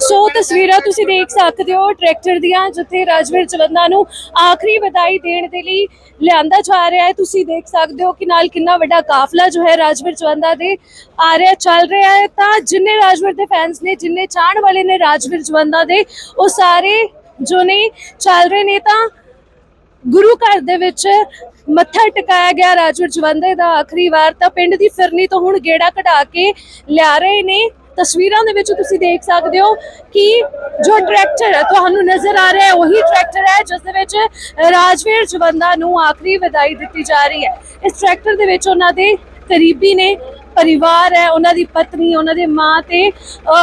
ਸੋ ਤਸਵੀਰਾਂ ਤੁਸੀਂ ਦੇਖ ਸਕਦੇ ਹੋ ਟਰੈਕਟਰ ਦੀਆਂ, ਜਿੱਥੇ ਰਾਜਵੀਰ ਚਵੰਦਾ ਨੂੰ ਆਖਰੀ ਵਧਾਈ ਦੇਣ ਦੇ ਲਈ ਲਿਆਂਦਾ ਜਾ ਰਿਹਾ ਹੈ। ਤੁਸੀਂ ਦੇਖ ਸਕਦੇ ਹੋ ਕਿ ਨਾਲ ਕਿੰਨਾ ਵੱਡਾ ਕਾਫਲਾ ਜੋ ਹੈ ਰਾਜਵੀਰ ਚਵੰਦਾ ਦੇ ਆ ਰਿਹਾ ਚੱਲ ਰਿਹਾ ਹੈ। ਤਾਂ ਜਿੰਨੇ ਰਾਜਵੀਰ ਦੇ ਫੈਨਸ ਨੇ, ਜਿੰਨੇ ਚਾਹਣ ਵਾਲੇ ਨੇ ਰਾਜਵੀਰ ਚਵੰਦਾ ਦੇ, ਉਹ ਸਾਰੇ ਜੋ ਨੇ ਚੱਲ ਰਹੇ ਨੇ। ਤਾਂ ਗੁਰੂ ਘਰ ਦੇ ਵਿੱਚ ਮੱਥਾ ਟਿਕਾਇਆ ਗਿਆ ਰਾਜਵੀਰ ਜਵੰਦੇ ਦਾ ਆਖਰੀ ਵਾਰ। ਤਾਂ ਪਿੰਡ ਦੀ ਫਿਰਨੀ ਤੋਂ ਹੁਣ ਗੇੜਾ ਕਢਾ ਕੇ ਲਿਆ ਰਹੇ ਨੇ। ਤਸਵੀਰਾਂ ਦੇ ਵਿੱਚ ਤੁਸੀਂ ਦੇਖ ਸਕਦੇ ਹੋ ਕਿ ਜੋ ਟਰੈਕਟਰ ਤੁਹਾਨੂੰ ਨਜ਼ਰ ਆ ਰਿਹਾ ਹੈ, ਉਹੀ ਟਰੈਕਟਰ ਹੈ, ਜਿਸ ਦੇ ਵਿੱਚ ਰਾਜਵੀਰ ਜਵੰਦਾ ਨੂੰ ਆਖਰੀ ਵਿਦਾਈ ਦਿੱਤੀ ਜਾ ਰਹੀ ਹੈ। ਇਸ ਟਰੈਕਟਰ ਦੇ ਵਿੱਚ ਉਹਨਾਂ ਦੇ ਕਰੀਬੀ ਨੇ ਪਰਿਵਾਰ ਹੈ, ਉਹਨਾਂ ਦੀ ਪਤਨੀ, ਉਹਨਾਂ ਦੇ ਮਾਂ ਤੇ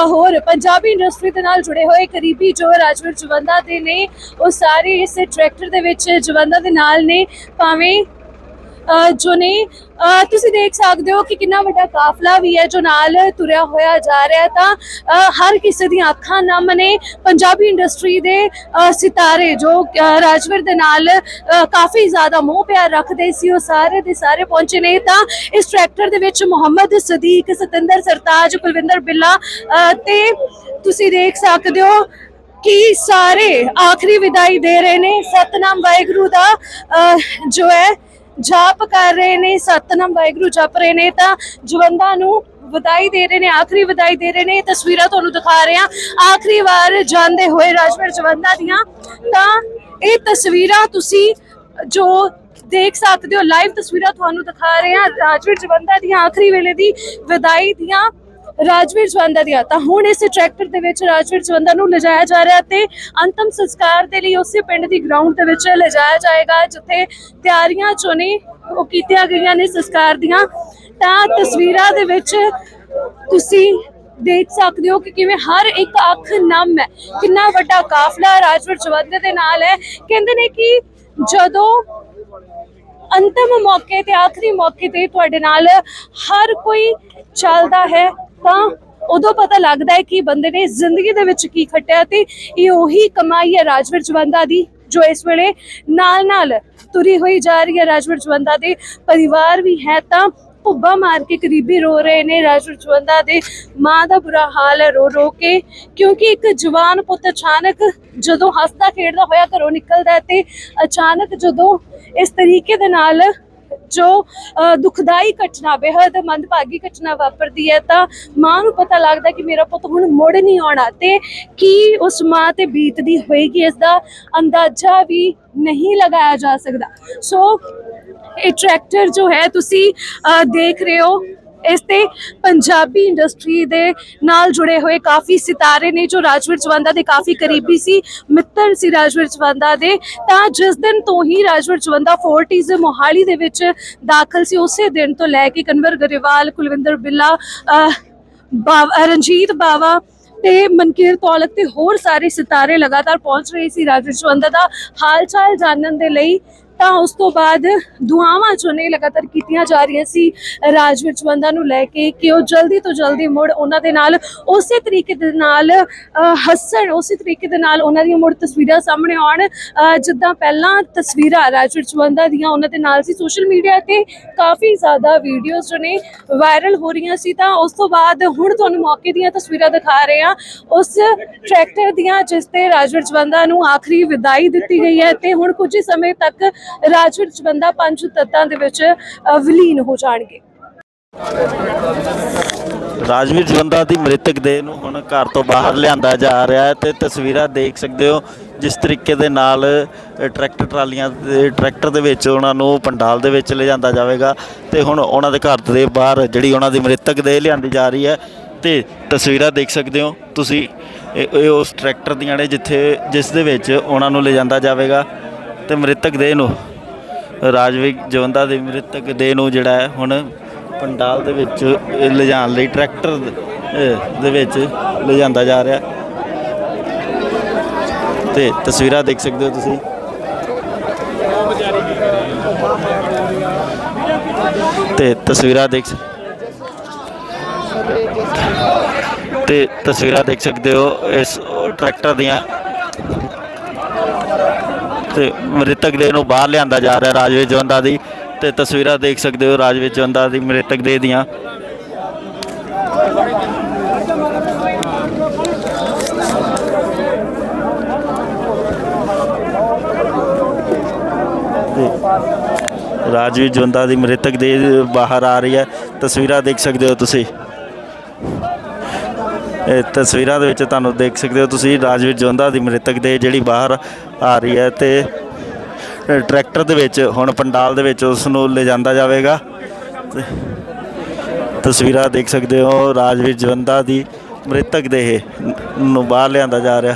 ਹੋਰ ਪੰਜਾਬੀ ਇੰਡਸਟਰੀ ਦੇ ਨਾਲ ਜੁੜੇ ਹੋਏ ਕਰੀਬੀ ਜੋ ਰਾਜਵੀਰ ਜਵੰਦਾ ਦੇ ਨੇ, ਉਹ ਸਾਰੇ ਇਸ ਟਰੈਕਟਰ ਦੇ ਵਿੱਚ ਜਵੰਦਾ ਦੇ ਨਾਲ ਨੇ, ਭਾਵੇਂ ਜੋ ਨੇ ਤੁਸੀਂ ਦੇਖ ਸਕਦੇ ਹੋ ਕਿ ਕਿੰਨਾ ਵੱਡਾ ਕਾਫਲਾ ਵੀ ਹੈ ਜੋ ਨਾਲ ਤੁਰਿਆ ਹੋਇਆ ਜਾ ਰਿਹਾ ਤਾਂ ਹਰ ਕਿਸੇ ਦੀਆਂ ਅੱਖਾਂ ਨਮ ਨੇ। ਪੰਜਾਬੀ ਇੰਡਸਟਰੀ ਦੇ ਸਿਤਾਰੇ ਜੋ ਅਹ, ਰਾਜਵੀਰ ਦੇ ਨਾਲ ਕਾਫੀ ਜ਼ਿਆਦਾ ਮੋਹ ਪਿਆਰ ਰੱਖਦੇ ਸੀ ਉਹ ਸਾਰੇ ਦੇ ਸਾਰੇ ਪਹੁੰਚੇ ਨੇ। ਤਾਂ ਇਸ ਟਰੈਕਟਰ ਦੇ ਵਿੱਚ ਮੁਹੰਮਦ ਸਦੀਕ ਸਤਿੰਦਰ ਸਰਤਾਜ ਕੁਲਵਿੰਦਰ ਬਿੱਲਾ ਅਹ, ਤੇ ਤੁਸੀਂ ਦੇਖ ਸਕਦੇ ਹੋ ਕਿ ਸਾਰੇ ਆਖਰੀ ਵਿਦਾਈ ਦੇ ਰਹੇ ਨੇ। ਸਤਨਾਮ ਵਾਹਿਗੁਰੂ ਦਾ ਜੋ ਹੈ ਜਾਪ ਕਰ ਰਹੇ ਨੇ, ਸਤਨਾਮ ਵਾਹਿਗੁਰੂ ਜਪ ਰਹੇ ਨੇ, ਤਾਂ ਜਵੰਦਾ ਨੂੰ ਵਧਾਈ ਦੇ ਰਹੇ ਨੇ, ਆਖਰੀ ਵਧਾਈ ਦੇ ਰਹੇ ਨੇ ਇਹ ਤਸਵੀਰਾਂ ਤੁਹਾਨੂੰ ਦਿਖਾ ਰਹੇ ਆ ਆਖਰੀ ਵਾਰ ਜਾਂਦੇ ਹੋਏ ਰਾਜਵੀਰ ਜਵੰਦਾ ਦੀਆਂ, ਤਾਂ ਇਹ ਤਸਵੀਰਾਂ ਤੁਸੀਂ ਜੋ ਦੇਖ ਸਕਦੇ ਹੋ ਲਾਈਵ ਤਸਵੀਰਾਂ ਤੁਹਾਨੂੰ ਦਿਖਾ ਰਹੇ ਆ ਰਾਜਵੀਰ ਜਵੰਦਾ ਦੀਆਂ ਆਖਰੀ ਵੇਲੇ ਦੀ ਵਿਦਾਈ ਦੀਆਂ ਰਾਜਵੀਰ ਜਵੰਦਾ ਦੀਆਂ। ਤਾਂ ਹੁਣ ਇਸ ਟਰੈਕਟਰ ਦੇ ਵਿੱਚ ਰਾਜਵੀਰ ਜਵੰਦਾ ਨੂੰ ਲਿਜਾਇਆ ਜਾ ਰਿਹਾ ਤੇ ਅੰਤਮ ਸੰਸਕਾਰ ਦੇ ਲਈ ਉਸੇ ਪਿੰਡ ਦੀ ਗਰਾਊਂਡ ਦੇ ਵਿੱਚ ਲਿਜਾਇਆ ਜਾਏਗਾ, ਜਿੱਥੇ ਤਿਆਰੀਆਂ ਜੋ ਨੇ ਉਹ ਕੀਤੀਆਂ ਗਈਆਂ ਨੇ ਸੰਸਕਾਰ ਦੀਆਂ। ਤਾਂ ਤਸਵੀਰਾਂ ਦੇ ਵਿੱਚ ਤੁਸੀਂ ਦੇਖ ਸਕਦੇ ਹੋ ਕਿ ਕਿਵੇਂ ਹਰ ਇੱਕ ਅੱਖ ਨਮ ਹੈ। ਕਿੰਨਾ ਵੱਡਾ ਕਾਫਲਾ ਰਾਜਵੀਰ ਜਵੰਦੇ ਦੇ ਨਾਲ ਹੈ। ਕਹਿੰਦੇ ਨੇ ਕਿ ਜਦੋਂ ਅੰਤਮ ਮੌਕੇ ਤੇ, ਆਖਰੀ ਮੌਕੇ ਤੇ ਤੁਹਾਡੇ ਨਾਲ ਹਰ ਕੋਈ ਚੱਲਦਾ ਹੈ ਤਾਂ ਉਦੋਂ ਪਤਾ ਲੱਗਦਾ ਹੈ ਕਿ ਬੰਦੇ ਨੇ ਜ਼ਿੰਦਗੀ ਦੇ ਵਿੱਚ ਕੀ ਖੱਟਿਆ ਤੇ ਇਹ ਉਹੀ ਕਮਾਈ ਹੈ ਰਾਜਵੀਰ ਜਵੰਦਾ ਦੀ, ਜੋ ਇਸ ਵੇਲੇ ਨਾਲ ਨਾਲ ਤੁਰੀ ਹੋਈ ਜਾ ਰਹੀ ਹੈ ਰਾਜਵੀਰ ਜਵੰਦਾ ਦੇ ਪਰਿਵਾਰ ਵੀ ਹੈ ਤਾਂ ਭੁੱਬਾ ਮਾਰ ਕੇ ਕਰੀਬੀ ਰੋ ਰਹੇ ਨੇ ਰਾਜਵੀਰ ਜਵੰਦਾ ਦੇ ਮਾਂ ਦਾ ਬੁਰਾ ਹਾਲ ਹੈ ਰੋ ਰੋ ਕੇ, ਕਿਉਂਕਿ ਇੱਕ ਜਵਾਨ ਪੁੱਤ ਅਚਾਨਕ ਜਦੋਂ ਹੱਸਦਾ ਖੇਡਦਾ ਹੋਇਆ ਘਰੋਂ ਨਿਕਲਦਾ ਤੇ ਅਚਾਨਕ ਜਦੋਂ ਇਸ ਤਰੀਕੇ ਦੇ ਨਾਲ ਜੋ ਦੁਖਦਾਈ ਘਟਨਾ ਬੇहद ਮੰਦਭਾਗੀ ਘਟਨਾ ਵਾਪਰਦੀ ਹੈ ਤਾਂ ਮਾਂ ਨੂੰ ਪਤਾ ਲੱਗਦਾ ਕਿ ਮੇਰਾ ਪੁੱਤ ਹੁਣ ਮੁੜ ਨਹੀਂ ਆਉਣਾ ਤੇ ਕੀ ਉਸ ਮਾਂ ਤੇ ਬੀਤਦੀ ਹੋਏਗੀ ਇਸ ਦਾ ਅੰਦਾਜ਼ਾ ਵੀ ਨਹੀਂ ਲਗਾਇਆ ਜਾ ਸਕਦਾ। ਸੋ ਇਹ ਟਰੈਕਟਰ ਜੋ ਹੈ ਤੁਸੀਂ ਅ, ਦੇਖ ਰਹੇ ਹੋ ਇਸ ਤੇ ਪੰਜਾਬੀ ਇੰਡਸਟਰੀ ਦੇ ਨਾਲ ਜੁੜੇ ਹੋਏ ਕਾਫੀ ਸਿਤਾਰੇ ਨੇ ਜੋ ਰਾਜਵੀਰ ਜਵੰਦਾ ਦੇ ਕਾਫੀ ਕਰੀਬੀ ਸੀ, ਮਿੱਤਰ ਸੀ ਰਾਜਵੀਰ ਜਵੰਦਾ ਦੇ। ਤਾਂ ਜਿਸ ਦਿਨ ਤੋਂ ਹੀ ਰਾਜਵੀਰ ਜਵੰਦਾ ਫੋਰਟੀਜ਼ ਮੋਹਾਲੀ ਦੇ ਵਿੱਚ ਦਾਖਲ ਸੀ, ਉਸੇ ਦਿਨ ਤੋਂ ਲੈ ਕੇ ਕਨਵਰ ਗਰੇਵਾਲ, ਕੁਲਵਿੰਦਰ ਬਿੱਲਾ ਬਾਵਾ, ਰਣਜੀਤ ਬਾਵਾ ਤੇ ਮਨਕੀਰ ਤੌਲਕ ਤੇ ਹੋਰ ਸਾਰੇ ਸਿਤਾਰੇ ਲਗਾਤਾਰ ਪਹੁੰਚ ਰਹੇ ਸੀ। ਰਾਜਵੀਰ ਜਵੰਦਾ ਦਾ ਹਾਲ ਚਾਲ ਜਾਣਨ ਦੇ ਲਈ ਤਾਂ ਉਸ ਤੋਂ ਬਾਅਦ ਦੁਆਵਾਂ ਜੋ ਨੇ ਲਗਾਤਾਰ ਕੀਤੀਆਂ ਜਾ ਰਹੀਆਂ ਸੀ। ਰਾਜਵੀਰ ਜਵੰਦਾ ਨੂੰ ਲੈ ਕੇ ਕਿ ਉਹ ਜਲਦੀ ਤੋਂ ਜਲਦੀ ਮੁੜ ਉਹਨਾਂ ਦੇ ਨਾਲ, ਉਸੇ ਤਰੀਕੇ ਦੇ ਨਾਲ ਹੱਸਣ, ਉਸੇ ਤਰੀਕੇ ਦੇ ਨਾਲ ਉਹਨਾਂ ਦੀਆਂ ਮੁੜ ਤਸਵੀਰਾਂ ਸਾਹਮਣੇ ਆਉਣ। ਜਿੱਦਾਂ ਪਹਿਲਾਂ ਤਸਵੀਰਾਂ ਰਾਜਵੀਰ ਜਵੰਦਾ ਦੀਆਂ ਉਹਨਾਂ ਦੇ ਨਾਲ ਸੀ। ਸੋਸ਼ਲ ਮੀਡੀਆ ਤੇ ਕਾਫੀ ਜ਼ਿਆਦਾ ਵੀਡੀਓਜ਼ ਜੋ ਨੇ ਵਾਇਰਲ ਹੋ ਰਹੀਆਂ ਸੀ। ਤਾਂ ਉਸ ਤੋਂ ਬਾਅਦ ਹੁਣ ਤੁਹਾਨੂੰ ਮੌਕੇ ਦੀਆਂ ਤਸਵੀਰਾਂ ਦਿਖਾ ਰਹੇ ਹਾਂ। ਉਸ ਟਰੈਕਟਰ ਦੀਆਂ ਜਿਸ ਤੇ ਰਾਜਵਰ ਜਵੰਦਾ ਨੂੰ ਆਖਰੀ ਵਿਦਾਈ ਦਿੱਤੀ ਗਈ ਹੈ ਤੇ ਹੁਣ ਕੁਝ ਸਮੇਂ ਤੱਕ ਰਾਜਵੀਰ ਬੰਦਾ ਪੰਜ ਤੱਤਾਂ ਦੇ ਵਿੱਚ ਵਿਲੀਨ ਹੋ ਜਾਣਗੇ। ਰਾਜਵੀਰ ਜਵੰਦਾ ਦੀ ਮ੍ਰਿਤਕ ਦੇਹ ਨੂੰ ਹੁਣ ਘਰ ਤੋਂ ਬਾਹਰ ਲਿਆਂਦਾ ਜਾ ਰਿਹਾ ਹੈ ਤੇ ਤਸਵੀਰਾਂ ਦੇਖ ਸਕਦੇ ਹੋ, ਜਿਸ ਤਰੀਕੇ ਦੇ ਨਾਲ ਟਰੈਕਟਰ ਟਰਾਲੀਆਂ ਦੇ, ਟਰੈਕਟਰ ਦੇ ਵਿੱਚ ਉਹਨਾਂ ਨੂੰ ਪੰਡਾਲ ਦੇ ਵਿੱਚ ਲਿਜਾਂਦਾ ਜਾਵੇਗਾ ਤੇ ਹੁਣ ਉਹਨਾਂ ਦੇ ਘਰ ਦੇ ਬਾਹਰ ਜਿਹੜੀ ਉਹਨਾਂ ਦੀ ਮ੍ਰਿਤਕ ਦੇਹ ਲਿਆਂਦੀ ਜਾ ਰਹੀ ਹੈ ਤੇ ਤਸਵੀਰਾਂ ਦੇਖ ਸਕਦੇ ਹੋ ਤੁਸੀਂ ਇਹ ਉਸ ਟਰੈਕਟਰ ਦੀਆਂ ਨੇ ਜਿੱਥੇ, ਜਿਸ ਦੇ ਵਿੱਚ ਉਹਨਾਂ ਨੂੰ ਲਿਜਾਂਦਾ ਜਾਵੇਗਾ। ਤੇ ਮ੍ਰਿਤਕ ਦੇਹ ਨੂੰ, ਰਾਜਵੀਰ ਜਵੰਦਾ ਦੀ ਮ੍ਰਿਤਕ ਦੇਹ ਨੂੰ ਜਿਹੜਾ ਹੈ ਹੁਣ ਪੰਡਾਲ ਦੇ ਵਿੱਚ ਲਿਜਾਣ ਲਈ ਟਰੈਕਟਰ ਦੇ ਵਿੱਚ ਲਿਜਾਂਦਾ ਜਾ ਰਿਹਾ। ਤੇ ਤਸਵੀਰਾਂ ਦੇਖ ਸਕਦੇ ਹੋ ਤੁਸੀਂ। ਤੇ ਤਸਵੀਰਾਂ ਦੇਖ ਸ- ਤੇ ਤਸਵੀਰਾਂ ਦੇਖ ਸਕਦੇ ਹੋ ਇਸ ਟਰੈਕਟਰ ਦੀਆਂ। ਤੇ ਮ੍ਰਿਤਕ ਦੇ ਨੂੰ ਬਾਹਰ ਲਿਆਂਦਾ ਜਾ ਰਿਹਾ ਰਾਜਵੀਰ ਜਵੰਦਾ ਦੀ ਤੇ ਤਸਵੀਰਾਂ ਦੇਖ ਸਕਦੇ ਹੋ ਰਾਜਵੀਰ ਜਵੰਦਾ ਦੀ ਮ੍ਰਿਤਕ ਦੇ ਦੀਆਂ। ਰਾਜਵੀਰ ਜਵੰਦਾ ਦੀ ਮ੍ਰਿਤਕ ਦੇ ਬਾਹਰ ਆ ਰਹੀ ਹੈ। ਤਸਵੀਰਾਂ ਦੇਖ ਸਕਦੇ ਹੋ ਤੁਸੀਂ। ਇਹ ਤਸਵੀਰਾਂ ਦੇ ਵਿੱਚ ਤੁਹਾਨੂੰ ਦੇਖ ਸਕਦੇ ਹੋ ਤੁਸੀਂ ਰਾਜਵੀਰ ਜਵੰਦਾ ਦੀ ਮ੍ਰਿਤਕ ਦੇ ਜਿਹੜੀ ਬਾਹਰ ਆ ਰਹੀ ਹੈ ਤੇ ਟਰੈਕਟਰ ਦੇ ਵਿੱਚ ਹੁਣ ਪੰਡਾਲ ਦੇ ਵਿੱਚ ਉਸ ਨੂੰ ਲਿਜਾਂਦਾ ਜਾਵੇਗਾ। ਤੇ ਤਸਵੀਰਾਂ ਦੇਖ ਸਕਦੇ ਹੋ ਰਾਜਵੀਰ ਜਵੰਦਾ ਦੀ ਮ੍ਰਿਤਕ ਦੇਹ ਨੂੰ ਬਾਹਰ ਲਿਆਂਦਾ ਜਾ ਰਿਹਾ।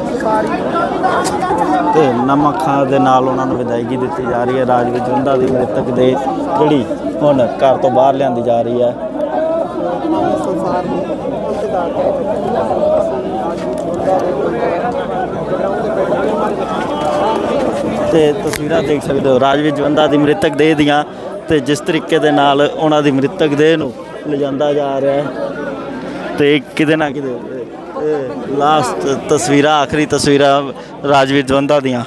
ਤੇ ਨਮਕਾਂ ਦੇ ਨਾਲ ਉਹਨਾਂ ਨੂੰ ਵਿਦਾਇਗੀ ਦਿੱਤੀ ਜਾ ਰਹੀ ਹੈ। ਰਾਜਵੀਰ ਜਵੰਦਾ ਦੀ ਮ੍ਰਿਤਕ ਦੇ ਜਿਹੜੀ ਹੁਣ ਘਰ ਤੋਂ ਬਾਹਰ ਲਿਆਂਦੀ ਜਾ ਰਹੀ ਹੈ। ਸੰਸਾਰ ਤੇ ਤਸਵੀਰਾਂ ਦੇਖ ਸਕਦੇ ਹੋ ਰਾਜਵੀਰ ਜਵੰਦਾ ਦੀ ਮ੍ਰਿਤਕ ਦੇਹ ਦੀਆਂ ਤੇ ਜਿਸ ਤਰੀਕੇ ਦੇ ਨਾਲ ਉਹਨਾਂ ਦੀ ਮ੍ਰਿਤਕ ਦੇਹ ਨੂੰ ਲਿਜਾਂਦਾ ਜਾ ਰਿਹਾ ਹੈ। ਤੇ ਕਿਤੇ ਨਾ ਕਿਤੇ ਲਾਸਟ ਤਸਵੀਰਾਂ, ਆਖਰੀ ਤਸਵੀਰਾਂ ਰਾਜਵੀਰ ਜਵੰਦਾ ਦੀਆਂ।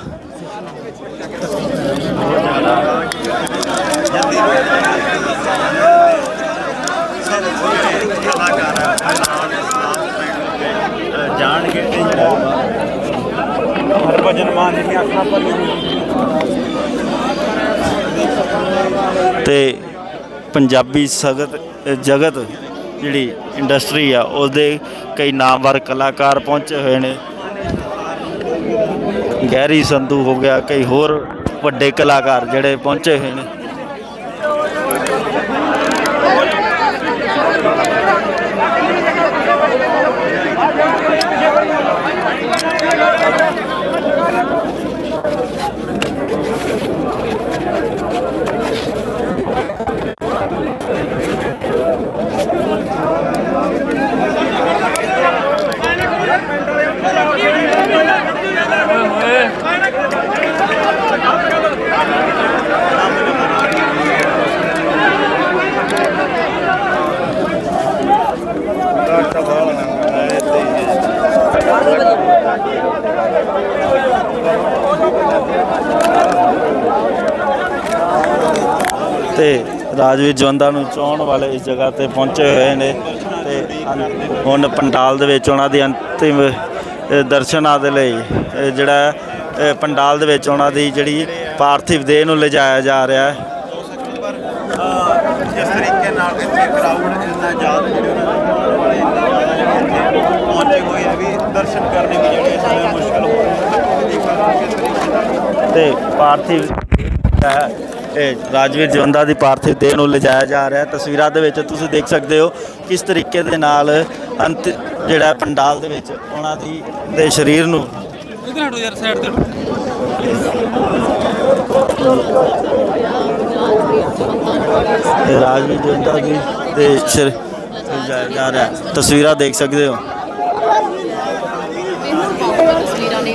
ਜਾਣਗੇ ਤੇ ਜਿਹੜਾ ਹਰਭਜਨ ਮਾਨ ਦੀਆਂ ਅੱਖਾਂ ਭਰੀਆਂ ਤੇ ਪੰਜਾਬੀ ਸਗਤ, ਜਗਤ ਜਿਹੜੀ ਇੰਡਸਟਰੀ ਆ, ਉਹਦੇ ਕਈ ਨਾਮਵਰ ਕਲਾਕਾਰ ਪਹੁੰਚੇ ਹੋਏ ਨੇ। ਗਹਿਰੀ ਸੰਧੂ ਹੋ ਗਿਆ, ਕਈ ਹੋਰ ਵੱਡੇ ਕਲਾਕਾਰ ਜਿਹੜੇ ਪਹੁੰਚੇ ਹੋਏ ਨੇ। ਤੇ ਰਾਜਵੀਰ ਜਵੰਦਾ ਨੂੰ ਚਾਹਣ ਵਾਲੇ ਇਸ ਜਗ੍ਹਾ ਤੇ ਪਹੁੰਚੇ ਹੋਏ ਨੇ ਤੇ ਹੁਣ ਪੰਡਾਲ ਦੇ ਵਿੱਚ ਉਹਨਾਂ ਦੀ ਅੰਤਿਮ ਦਰਸ਼ਨਾਂ ਦੇ ਲਈ ਜਿਹੜਾ ਪੰਡਾਲ ਦੇ ਵਿੱਚ ਉਹਨਾਂ ਦੀ ਜਿਹੜੀ ਪਾਰਥਿਵ ਦੇਹ ਨੂੰ ਲਿਜਾਇਆ ਜਾ ਰਿਹਾ ਹੈ। ਜਿਸ ਤਰੀਕੇ ਨਾਲ ਇੱਥੇ ਕਰਾਊਡ ਇੰਨਾ ਜ਼ਿਆਦਾ ਜਿਹੜੇ ਉਹਨਾਂ ਦੇ ਇੱਥੇ ਪਹੁੰਚੇ ਹੋਏ ਆ ਵੀ ਦਰਸ਼ਨ ਕਰਨੇ ਵੀ ਜਿਹੜੇ ਸਮੇਂ ਮੁਸ਼ਕਲ ਹੋ ਰਹੇ ਤੇ ਪਾਰਥਿਵ ਹੈ, ਇਹ ਰਾਜਵੀਰ ਜਵੰਦਾ ਦੀ ਪਾਰਥਿਵ ਦੇਹ ਨੂੰ ਲਿਜਾਇਆ ਜਾ ਰਿਹਾ ਤਸਵੀਰਾਂ ਦੇ ਵਿੱਚ ਤੁਸੀਂ ਦੇਖ ਸਕਦੇ ਹੋ ਕਿਸ ਤਰੀਕੇ ਦੇ ਨਾਲ ਅੰਤ ਜਿਹੜਾ ਪੰਡਾਲ ਦੇ ਵਿੱਚ ਉਹਨਾਂ ਦੀ, ਦੇ ਸਰੀਰ ਨੂੰ ਇਧਰ ਹਟੋ ਯਾਰ ਸਾਈਡ ਤੇ ਰਾਜਵੀਰ ਜਵੰਦਾ ਦੀ ਦੇ ਸਿਰ ਲਿਜਾਇਆ ਜਾ ਰਿਹਾ ਤਸਵੀਰਾਂ ਦੇਖ ਸਕਦੇ ਹੋ।